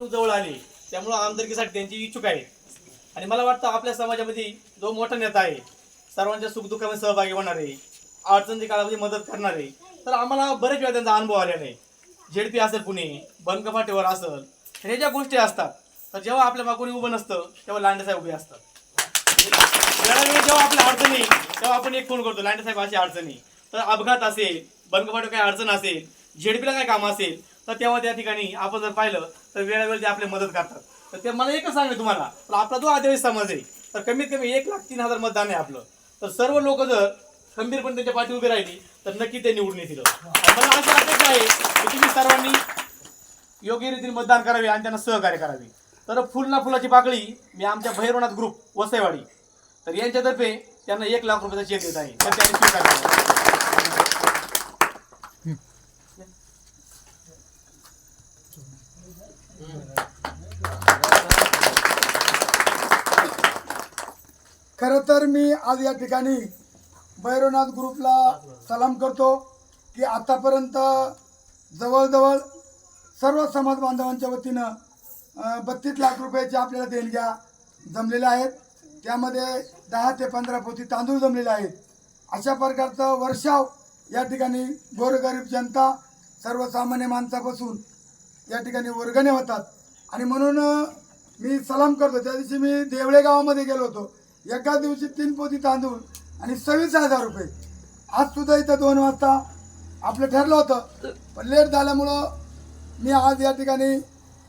जवळ आले. त्यामुळं आमदारकीसाठी त्यांची इच्छुक आहे. आणि मला वाटतं आपल्या समाजामध्ये जो मोठा नेता आहे सर्वांच्या सुखदुःखामध्ये सहभागी होणार आहे अडचणीच्या काळामध्ये मदत करणार आहे तर आम्हाला बरेच वेळा त्यांचा अनुभव आलेला आहे. झेडपी असेल पुणे बनक फाटेवर असेल हे ज्या गोष्टी असतात तर जेव्हा आपल्या मागून उभं नसतं तेव्हा लांडेसाहेब उभे असतात. वेळोवेळी जेव्हा आपल्या अडचणी तेव्हा आपण एक फोन करतो लांडेसाहेब अशी अडचणी. तर अपघात असेल बनक काही अडचण असेल झेडपीला काय काम असेल तर तेव्हा त्या ठिकाणी आपण जर पाहिलं तर वेळोवेळी ते आपली मदत करतात. तर ते मला एकच सांगेल तुम्हाला पण आपला जो आदिवासी समाज आहे तर कमीत कमी एक लाख तीन हजार मतदान आहे आपलं. तर सर्व लोक जर खंबीरपणे त्यांच्या पाठी उभी राहिली तर नक्की ते निवडून येतील. मला अशी अपेक्षा आहे की तुम्ही सर्वांनी योग्य रीतीने मतदान करावे आणि त्यांना सहकार्य करावे. तर फुल ना फुलाची पाकळी मी आमच्या भैरवनाथ ग्रुप वसईवाडी. तर यांच्यातर्फे त्यांना एक लाख रुपयाचा चेक देत आहे. तर त्यांनी स्वीकार खरं तर मी आज या ठिकाणी भैरवनाथ ग्रुपला सलाम करतो की आतापर्यंत जवळजवळ सर्व समाज बांधवांच्या वतीनं बत्तीस लाख रुपयाचे आपल्याला देणग्या जमलेल्या आहेत. त्यामध्ये दहा ते पंधरा पोती तांदूळ जमलेले आहेत. अशा प्रकारचं वर्षाव या ठिकाणी गोरगरीब जनता सर्वसामान्य माणसापासून या ठिकाणी वर्गणे होतात. आणि म्हणून मी सलाम करतो. त्या दिवशी मी देवळे गावामध्ये गेलो होतो. एका दिवशी तीन पोती तांदूळ आणि सव्वीस हजार रुपये. आज सुद्धा इथं दोन वाजता आपलं ठरलं होतं. पण लेट झाल्यामुळं मी आज या ठिकाणी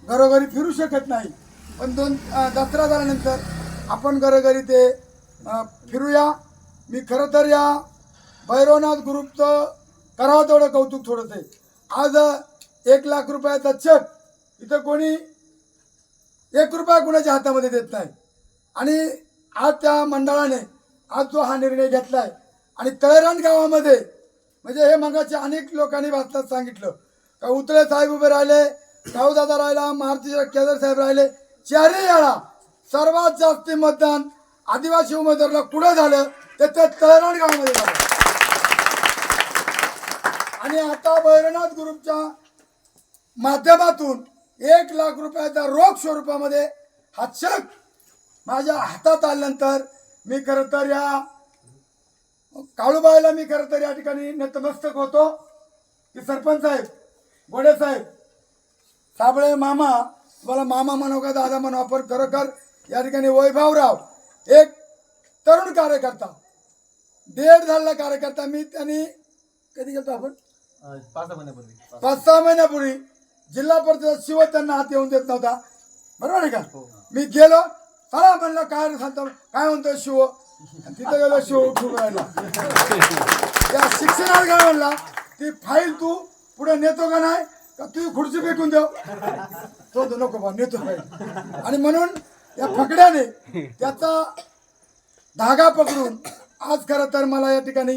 घरोघरी फिरू शकत नाही. पण दोन दसरा झाल्यानंतर आपण घरोघरी ते फिरूया. मी खरं तर या भैरवनाथ ग्रुपचं करावं तेवढं कौतुक थोडंसं आज एक लाख रुपयाचा चेक इथं कोणी एक रुपया कुणाच्या हातामध्ये देत नाही. आणि आज त्या मंडळाने आज जो हा निर्णय घेतलाय आणि तळेरान गावामध्ये म्हणजे हे मगाचे अनेक लोकांनी वाचतात सांगितलं. का उतळे साहेब उभे राहिले दादा राहिला मारुती केदार साहेब राहिले चारही वेळा सर्वात जास्त मतदान आदिवासी उमेदवाराला कुठं झालं? ते त्या तळेरान गावामध्ये झालं. आणि आता भैरनाथ ग्रुपच्या माध्यमातून एक लाख रुपयाचा रोख स्वरूपामध्ये हा चेक माझ्या हातात आल्यानंतर मी खरं तर या काळूबाईला मी खरं तर या ठिकाणी नतमस्तक होतो. की सरपंच साहेब गोडे साहेब साबळे मामा तुम्हाला मामा म्हणू का दादा म्हणू आपण खरोखर या ठिकाणी वैभवराव एक तरुण कार्यकर्ता डेढ झालेला कार्यकर्ता मी त्यांनी कधी गेलतो आपण? पाच सहा महिन्यापूर्वी. पाच सहा महिन्यापूर्वी. जिल्हा परिषद शिव त्यांना हात येऊन देत नव्हता. बरोबर आहे का? मी गेलो चला म्हणलं काय सांगतो? काय म्हणतो शिव? तिथं गेलो शिव उठून राहिला. त्या शिक्षणात काय म्हणला ती फाईल तू पुढे नेतो का नाही? का तू खुर्ची भेटून देव तो तो नको बा नेतो फाईल आणि म्हणून या फकड्याने त्याचा धागा पकडून आज खरं तर मला या ठिकाणी